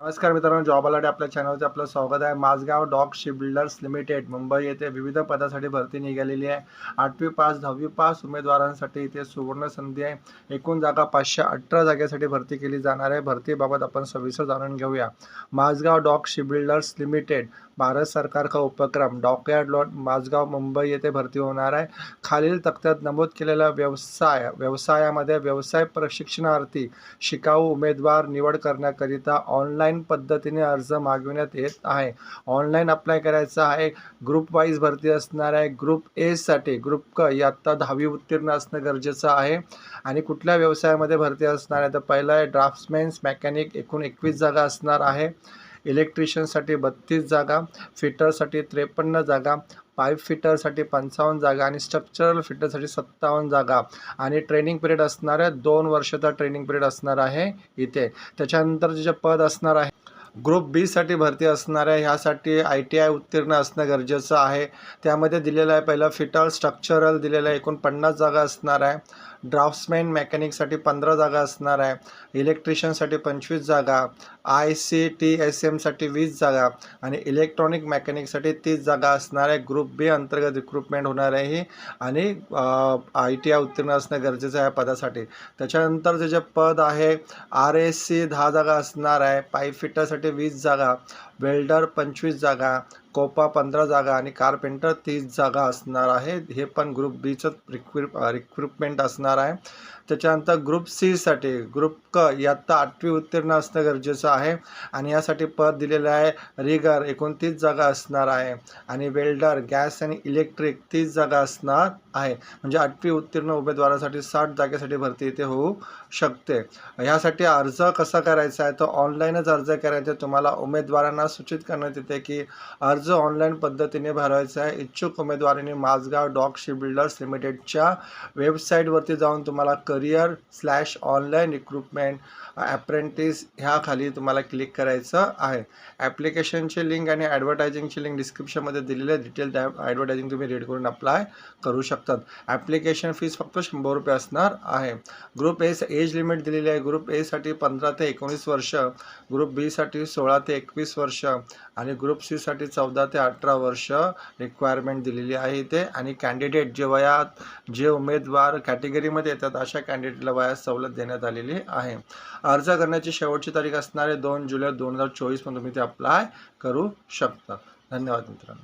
नमस्कार मित्रांनो job alert आपल्या चॅनलचे आपलं स्वागत आहे. Mazagon dock shipbuilders limited Mumbai येथे विविध पदासाठी भरती निघालेली आहे. आठवी पास दहावी पास उमेदवारांसाठी इथे सुवर्ण संधी आहे. एकूण जागा पाचशे अठरा जागेसाठी भरती केली जाणार आहे. भरतीबाबत आपण सविस्तर जाणून घेऊया. Mazagon dock shipbuilders limited Bharat सरकार का उपक्रम डॉकयार्ड लॉट माझगाव मुंबई येथे भरती होणार आहे. खालील तक्त्यात नमूद केलेला व्यवसाय व्यवसायामध्ये व्यवसाय प्रशिक्षणार्थी शिकाऊ उमेदवार निवड करण्याकरिता ऑनलाईन पद्धतीने अर्ज मागविण्यात येत आहे. ऑनलाईन अप्लाय करायचा आहे. ग्रुप वाईज भरती असणार आहे. ग्रुप एसाठी ग्रुप क आत्ता दहावी उत्तीर्ण असणं गरजेचं आहे. आणि कुठल्या व्यवसायामध्ये भरती असणार आहे? तर पहिलं आहे ड्राफ्ट्समॅन्स मेकॅनिक एकूण एकवीस जागा असणार आहे. इलेक्ट्रिशियनसाठी बत्तीस जागा फिटरसाठी त्रेपन्न जागा पाईप फिटरसाठी पंचावन्न जागा आणि स्ट्रक्चरल फिटरसाठी सत्तावन्न जागा. आणि ट्रेनिंग पिरियड असणार आहे दोन वर्षाचा ट्रेनिंग पिरियड असणार आहे इथे. त्याच्यानंतर जे पद असणार आहे ग्रुप बीसाठी भरती असणार आहे. ह्यासाठी आय टी आय उत्तीर्ण असणं गरजेचं आहे. त्यामध्ये दिलेलं आहे पहिलं फिटल स्ट्रक्चरल दिलेलं आहे एकूण पन्नास जागा असणार आहे. ड्राफ्ट्समॅन मेकॅनिकसाठी पंधरा जागा असणार आहे. इलेक्ट्रिशियनसाठी पंचवीस जागा. आय सी टी एस एमसाठी वीस जागा. आणि इलेक्ट्रॉनिक मेकॅनिकसाठी तीस जागा असणार आहे. ग्रुप बी अंतर्गत रिक्रुटमेंट होणार आहे ही. आणि आय टी आय उत्तीर्ण असणं गरजेचं आहे पदासाठी. त्याच्यानंतर जे जे पद आहे आर एस सी दहा जागा असणार आहे. पाईप फिटरसाठी वीस जागा वेल्डर पंचवीस जागा कोपा पंधरा जागा आणि कारपेंटर तीस जागा असणार आहे. हे पण ग्रुप बीचं रिक्वि रिक्रुटमेंट असणार आहे. त्याच्यानंतर ग्रुप सीसाठी ग्रुप क यात्ता आठवी उत्तीर्ण असणं गरजेचं आहे. आणि यासाठी पद दिलेलं आहे रिगर एकोणतीस जागा असणार आहे. आणि वेल्डर गॅस आणि इलेक्ट्रिक तीस जागा असणार आहे. म्हणजे आठवी उत्तीर्ण उमेदवारासाठी साठ जागेसाठी भरती इथे होऊ शकते. ह्यासाठी अर्ज कसा करायचा आहे? तर ऑनलाईनच अर्ज करायचा आहे. तुम्हाला उमेदवारांना सूचित करण्यात येते की अर्ज ऑनलाईन पद्धतीने भरायचा आहे. इच्छुक उमेदवारांनी माझगाव डॉग शिप बिल्डर्स लिमिटेडच्या वेबसाईटवरती जाऊन तुम्हाला career slash online recruitment apprentice ह्याखाली तुम्हाला क्लिक करायचं आहे. ॲप्लिकेशनची लिंक आणि ॲडव्हर्टायझिंगची लिंक डिस्क्रिप्शनमध्ये दिलेली आहे. डिटेल त्या ॲडव्हर्टायझिंग तुम्ही रीड करून अप्लाय करू शकतात. ॲप्लिकेशन फीस फक्त शंभर रुपये असणार आहे. ग्रुप ए एज लिमिट दिलेली आहे. ग्रुप एसाठी पंधरा ते एकोणीस वर्ष ग्रुप बीसाठी सोळा ते एकवीस वर्ष आणि ग्रुप सीसाठी चौदा ते अठरा वर्ष रिक्वायरमेंट दिलेली आहे इथे. आणि कॅन्डिडेट जे वयात जे उमेदवार कॅटेगरीमध्ये येतात अशा कॅन्डिडेटला वयात सवलत देण्यात आलेली आहे. अर्ज करण्याची शेवटची तारीख असणारे दोन जुलै दोन हजार चोवीसमध्ये तुम्ही ते अप्लाय करू शकता. धन्यवाद मित्रांनो.